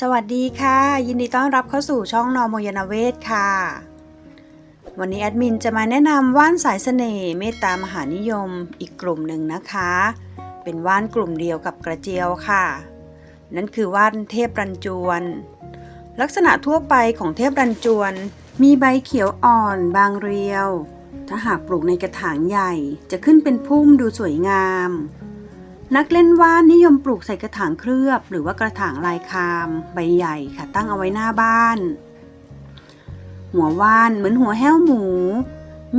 สวัสดีค่ะ ยินดีต้อนรับเข้าสู่ช่องนอโมยนาเวศค่ะ วันนี้แอดมินจะมาแนะนำว่านสายเสน่ห์เมตตามหานิยมอีกกลุ่มหนึ่งนะคะ เป็นว่านกลุ่มเดียวกับกระเจียวค่ะ นั่นคือว่านเทพรันจวน ลักษณะทั่วไปของเทพรันจวน มีใบเขียวอ่อนบางเรียว ถ้าหากปลูกในกระถางใหญ่จะขึ้นเป็นพุ่มดูสวยงาม นักเล่นว่านนิยมปลูกใส่กระถางเคลือบ หรือว่ากระถางลายคาม ใบใหญ่ค่ะตั้งเอาไว้หน้าบ้าน หัวว่านเหมือนหัวแห้วหมู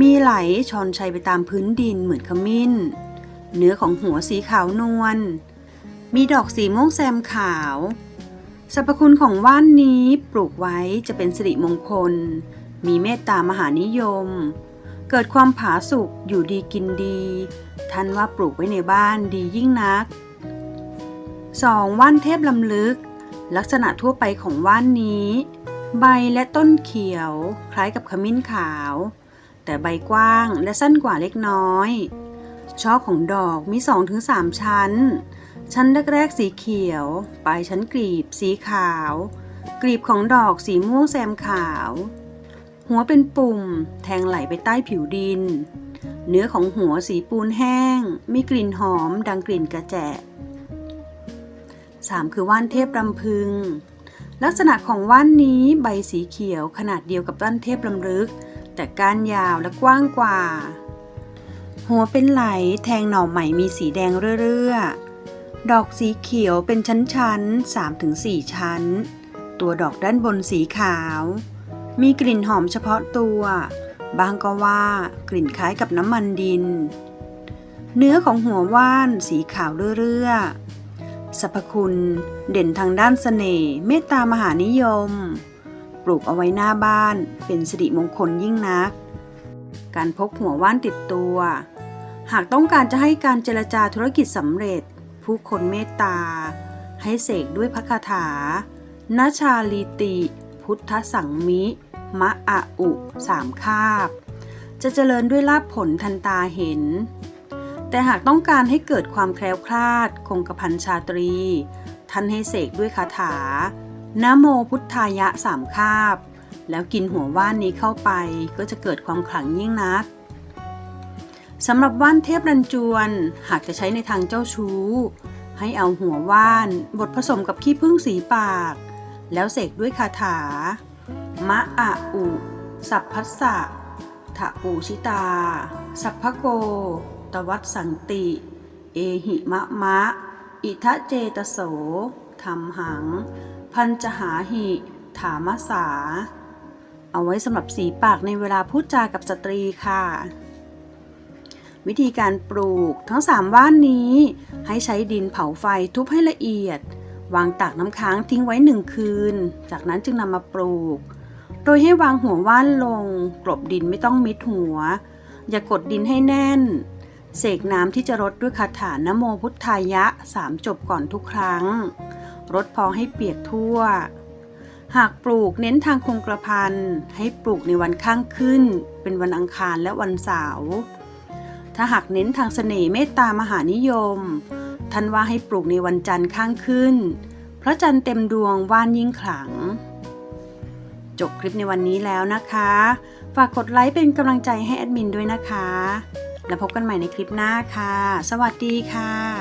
มีไหลชอนชัยไปตามพื้นดินเหมือนขมิ้น เนื้อของหัวสีขาวนวลมีดอกสีม่วงแซมขาว สรรพคุณของว่านนี้ปลูกไว้จะเป็นสิริมงคล มีเมตตามหานิยม เกิดความผาสุกอยู่ดีกินดี ท่านว่าปลูกไว้ในบ้านดียิ่งนัก 2. ว่านเทพลำลึก ลักษณะทั่วไปของว่านนี้ ใบและต้นเขียว คล้ายกับขมิ้นขาว แต่ใบกว้างและสั้นกว่าเล็กน้อยช่อของดอกมี 2-3 ชั้น ชั้นแรกๆสีเขียว ปลายชั้นกลีบสีขาว กลีบของดอกสีม่วงแซมขาว หัวเป็นปุ่ม แทงไหลไปใต้ผิวดิน เนื้อของหัวสีปูนแห้ง มีกลิ่นหอมดังกลิ่นกระแจะ 3. คือว่านเทพรำพึง ลักษณะของว่านนี้ใบสีเขียวขนาดเดียวกับว่านเทพลำลึก แต่ก้านยาวและกว้างกว่า หัวเป็นไหลแทงหน่อใหม่มีสีแดงเรื่อๆ ดอกสีเขียวเป็นชั้นๆ3-4 ชั้น ตัวดอกด้านบนสีขาว มีกลิ่นหอมเฉพาะตัว บางก็ว่ากลิ่นคล้ายกับน้ำมันดิน เนื้อของหัวว่านสีขาวเรื่อๆสรรพคุณเด่นทางด้านเสน่ห์เมตตามหานิยม ปลูกเอาไว้หน้าบ้านเป็นสิริมงคลยิ่งนัก การพกหัวว่านติดตัว หากต้องการจะให้การเจรจาธุรกิจสำเร็จ ผู้คนเมตตา ให้เสกด้วยพระคาถานาชาลีติ พุทธสังมิ มะอะอุสามคาบ จะเจริญด้วยลาภผลทันตาเห็น แต่หากต้องการให้เกิดความแคล้วคลาด คงกระพันชาตรี ท่านให้เสกด้วยคาถานะโมพุทธายะสามคาบ แล้วกินหัวว่านนี้เข้าไปก็จะเกิดความขลังยิ่งนักสำหรับว่านเทพรันจวน หากจะใช้ในทางเจ้าชู้ ให้เอาหัวว่านบดผสมกับขี้ผึ้งสีปาก แล้วเสกด้วยคาถา มะอะอุ สัพพัสสะทะปูชิตา สัพพโก ตวัตสันติ เอหิมะมะ อิทะเจตโสธรรมหัง พันจหาหิ ถามสา เอาไว้สำหรับสีปากในเวลาพูดจากับสตรีค่ะ วิธีการปลูกทั้งสามว่านนี้ ให้ใช้ดินเผาไฟทุบให้ละเอียด วางตากน้ำค้างทิ้งไว้หนึ่งคืน จากนั้นจึงนำมาปลูก โดยให้วางหัวว่านลง กลบดินไม่ต้องมิดหัว อย่ากดดินให้แน่น เสกน้ำที่จะรดด้วยคาถานโมพุทธายะสามจบก่อนทุกครั้ง รดพอให้เปียกทั่ว หากปลูกเน้นทางคงกระพันให้ปลูกในวันข้างขึ้น เป็นวันอังคารและวันเสาร์ถ้าหากเน้นทางเสน่ห์เมตตามหานิยม ท่านว่าให้ปลูกในวันจันทร์ข้างขึ้น พระจันทร์เต็มดวงว่านยิ่งขลัง จบคลิปในวันนี้แล้วนะคะ ฝากกดไลค์เป็นกำลังใจให้แอดมินด้วยนะคะ แล้วพบกันใหม่ในคลิปหน้าค่ะ สวัสดีค่ะ